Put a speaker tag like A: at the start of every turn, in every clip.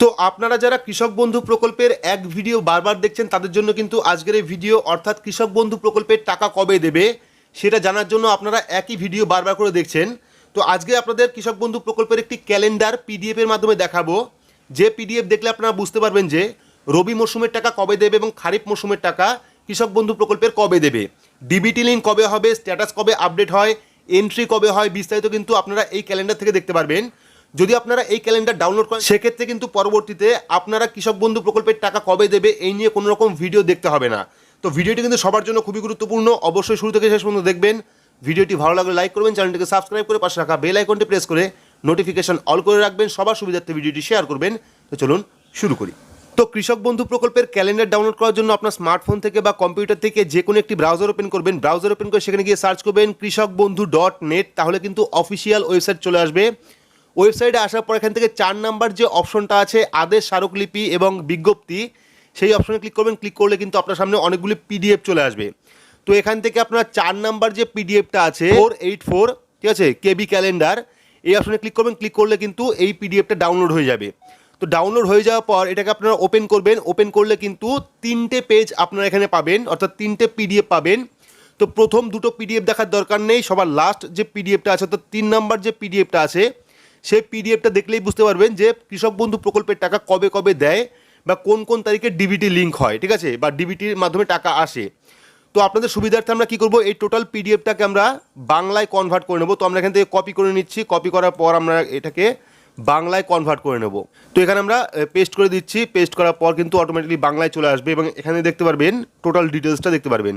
A: তো আপনারা যারা কৃষক বন্ধু প্রকল্পের এক ভিডিও বারবার দেখছেন, তাদের জন্য কিন্তু আজকের এই ভিডিও, অর্থাৎ কৃষক বন্ধু প্রকল্পের টাকা কবে দেবে, সেটা জানার জন্য আপনারা একই ভিডিও বারবার করে দেখছেন। তো আজকে আপনাদের কৃষক বন্ধু প্রকল্পের একটি ক্যালেন্ডার পিডিএফ এর মাধ্যমে দেখাবো। যে পিডিএফ দেখলে আপনারা বুঝতে পারবেন যে, রবি মরশুমের টাকা কবে দেবে এবং খারিফ মরশুমের টাকা কৃষক বন্ধু প্রকল্পের কবে দেবে। ডিবিটি লিঙ্ক কবে হবে, স্ট্যাটাস কবে আপডেট হয় এন্ট্রি কবে হয়, বিস্তারিত কিন্তু আপনারা এই ক্যালেন্ডার থেকে দেখতে পারবেন। যদি আপনারা এই ক্যালেন্ডার ডাউনলোড করেন, সেক্ষেত্রে কিন্তু পরবর্তীতে আপনারা কৃষক বন্ধু প্রকল্পের টাকা কবে দেবে, এই নিয়ে কোনো রকম ভিডিও দেখতে হবে না। তো ভিডিওটি কিন্তু সবার জন্য খুবই গুরুত্বপূর্ণ। অবশ্যই শুরু থেকে শেষ পর্যন্ত দেখবেন। ভিডিওটি ভালো লাগলে লাইক করবেন চ্যানেলটিকে সাবস্ক্রাইব করে পাশে রাখা বেল আইকনটি প্রেস করে নোটিফিকেশন অল করে রাখবেন। সবার সুবিধার্থে ভিডিওটি শেয়ার করবেন। তো চলুন শুরু করি। তো কৃষক বন্ধু প্রকল্পের ক্যালেন্ডার ডাউনলোড করার জন্য আপনার স্মার্টফোন থেকে বা কম্পিউটার থেকে যে কোনো একটি ব্রাউজার ওপেন করবেন। ব্রাউজার ওপেন করে সেখানে গিয়ে সার্চ করবেন কৃষক বন্ধু ডট নেট তাহলে কিন্তু অফিসিয়াল ওয়েবসাইট চলে আসবে। ওয়েবসাইটে আসার পর এখান থেকে চার নাম্বার যে অপশনটা আছে, আদেশ, স্মারকলিপি এবং বিজ্ঞপ্তি, সেই অপশনে ক্লিক করবেন। ক্লিক করলে কিন্তু আপনার সামনে অনেকগুলি পিডিএফ চলে আসবে। তো এখান থেকে আপনার চার নাম্বার যে পিডিএফটা আছে ফোর এইট ফোর ঠিক আছে কেবি ক্যালেন্ডার এই অপশনে ক্লিক করবেন। ক্লিক করলে কিন্তু এই পিডিএফটা ডাউনলোড হয়ে যাবে। তো ডাউনলোড হয়ে যাওয়ার পর এটাকে আপনারা ওপেন করবেন। ওপেন করলে কিন্তু তিনটে পেজ আপনারা এখানে পাবেন, অর্থাৎ তিনটে পিডিএফ পাবেন। তো প্রথম দুটো পিডিএফ দেখার দরকার নেই। সবার লাস্ট যে পিডিএফটা আছে, অর্থাৎ তিন নাম্বার যে পিডিএফটা আছে সেই পিডিএফটা দেখলেই বুঝতে পারবেন যে কৃষক বন্ধু প্রকল্পের টাকা কবে কবে দেয় বা কোন কোন তারিখে ডিবিটি লিঙ্ক হয়, ঠিক আছে? বা ডিবিটির মাধ্যমে টাকা আসে। তো আপনাদের সুবিধার্থে আমরা কি করব? এই টোটাল পিডিএফটাকে আমরা বাংলায় কনভার্ট করে নেব। তো আমরা এখান থেকে কপি করে নিচ্ছি। কপি করার পর আমরা এটাকে বাংলায় কনভার্ট করে নেব। তো এখানে আমরা পেস্ট করে দিচ্ছি। পেস্ট করার পর কিন্তু অটোমেটিকলি বাংলায় চলে আসবে এবং এখানে দেখতে পারবেন টোটাল ডিটেলসটা দেখতে পারবেন।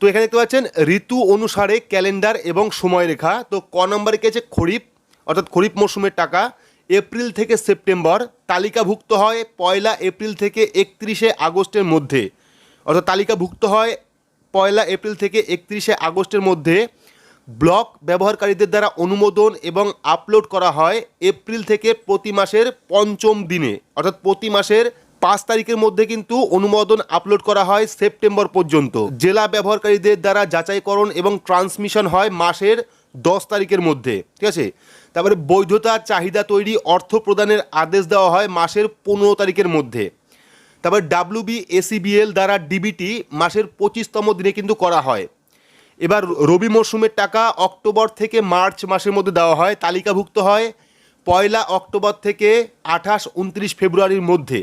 A: তো এখানে দেখতে পাচ্ছেন, ঋতু অনুসারে ক্যালেন্ডার এবং সময়রেখা। তো ক নম্বরে কি আছে? খরিফ অর্থাৎ খরিফ মৌসুমের টাকা এপ্রিল থেকে সেপ্টেম্বর তালিকাভুক্ত হয় পয়লা এপ্রিল থেকে একত্রিশে আগস্টের মধ্যে। অর্থাৎ তালিকাভুক্ত হয় পয়লা এপ্রিল থেকে একত্রিশে আগস্টের মধ্যে। ব্লক ব্যবহারকারীদের দ্বারা অনুমোদন এবং আপলোড করা হয় এপ্রিল থেকে প্রতি মাসের পঞ্চম দিনে। অর্থাৎ প্রতি মাসের পাঁচ তারিখের মধ্যে কিন্তু অনুমোদন আপলোড করা হয় সেপ্টেম্বর পর্যন্ত। জেলা ব্যবহারকারীদের দ্বারা যাচাইকরণ এবং ট্রান্সমিশন হয় মাসের দশ তারিখের মধ্যে। ঠিক আছে? তারপরে বৈধতা, চাহিদা তৈরি, অর্থ প্রদানের আদেশ দেওয়া হয় মাসের পনেরো তারিখের মধ্যে। তারপর ডাব্লিউবি এসিবিএল দ্বারা ডিবিটি মাসের পঁচিশতম দিনে কিন্তু করা হয়। এবার রবি মরশুমের টাকা অক্টোবর থেকে মার্চ মাসের মধ্যে দেওয়া হয়, তালিকাভুক্ত হয় পয়লা অক্টোবর থেকে আঠাশ উনত্রিশ ফেব্রুয়ারির মধ্যে।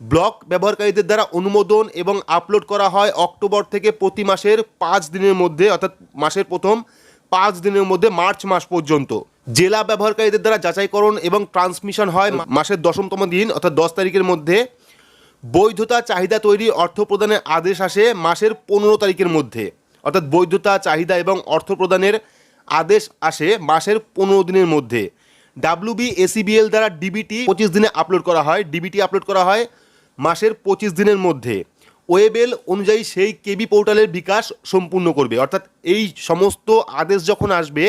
A: ব্লক ব্যবহারকারীদের দ্বারা অনুমোদন এবং আপলোড করা হয় অক্টোবর থেকে প্রতি মাসের পাঁচ দিনের মধ্যে, অর্থাৎ মাসের প্রথম পাঁচ দিনের মধ্যে মার্চ মাস পর্যন্ত। জেলা ব্যবহারকারীদের দ্বারা যাচাইকরণ এবং ট্রান্সমিশন হয় মাসের দশমতম দিন, অর্থাৎ দশ তারিখের মধ্যে। বৈধতা চাহিদা তৈরি অর্থ প্রদানের আদেশ আসে মাসের পনেরো তারিখের মধ্যে। অর্থাৎ বৈধতা, চাহিদা এবং অর্থ প্রদানের আদেশ আসে মাসের পনেরো দিনের মধ্যে। ডাব্লিউবি, এসিবিএল দ্বারা ডিবিটি পঁচিশ দিনে আপলোড করা হয়। ডিবিটি আপলোড করা হয় মাসের পঁচিশ দিনের মধ্যে। ওয়েবেল অনুযায়ী সেই কেবি পোর্টালের বিকাশ সম্পূর্ণ করবে। অর্থাৎ এই সমস্ত আদেশ যখন আসবে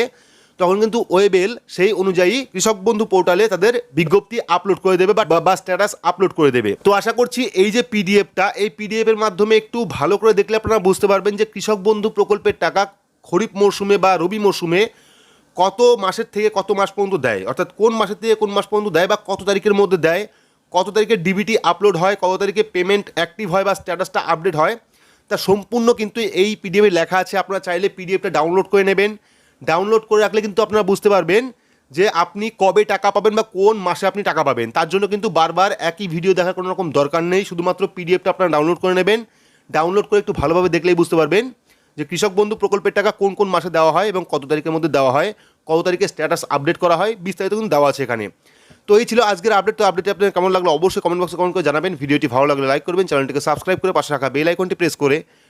A: তখন কিন্তু ওয়েবেল সেই অনুযায়ী কৃষক বন্ধু পোর্টালে তাদের বিজ্ঞপ্তি আপলোড করে দেবে বা স্ট্যাটাস আপলোড করে দেবে। তো আশা করছি এই যে পিডিএফটা, এই পিডিএফ এর মাধ্যমে একটু ভালো করে দেখলে আপনারা বুঝতে পারবেন যে কৃষক বন্ধু প্রকল্পের টাকা খরিফ মরশুমে বা রবি মরশুমে কত মাসের থেকে কত মাস পর্যন্ত দেয়? অর্থাৎ কোন মাসের থেকে কোন মাস পর্যন্ত দেয় বা কত তারিখের মধ্যে দেয়? কত তারিখে ডিবিটি আপলোড হয়? কত তারিখে পেমেন্ট অ্যাক্টিভ হয় বা স্ট্যাটাসটা আপডেট হয়? তা সম্পূর্ণ কিন্তু এই পিডিএফে লেখা আছে। আপনারা চাইলে পিডিএফটা ডাউনলোড করে নেবেন। ডাউনলোড করে রাখলে কিন্তু আপনারা বুঝতে পারবেন যে আপনি কবে টাকা পাবেন বা কোন মাসে আপনি টাকা পাবেন। তার জন্য কিন্তু বারবার একই ভিডিও দেখার কোনো রকম দরকার নেই। শুধুমাত্র পিডিএফটা আপনারা ডাউনলোড করে নেবেন। ডাউনলোড করে একটু ভালোভাবে দেখলেই বুঝতে পারবেন যে কৃষক বন্ধু প্রকল্পের টাকা কোন কোন মাসে দেওয়া হয় এবং কত তারিখের মধ্যে দেওয়া হয়, কত তারিখে স্ট্যাটাস আপডেট করা হয়, বিস্তারিত কিন্তু দেওয়া আছে এখানে। তো এই ছিল আজকের আপডেট তো আপডেট আপনার কেমন লাগল? অবশ্যই কমেন্ট বক্সে কমেন্ট করে জানাবেন। ভিডিওটি ভালো লাগলে লাইক করবেন। চ্যানেলটিকে সাবস্ক্রাইব করে পাশে রাখা বেল আইকনটি প্রেস করে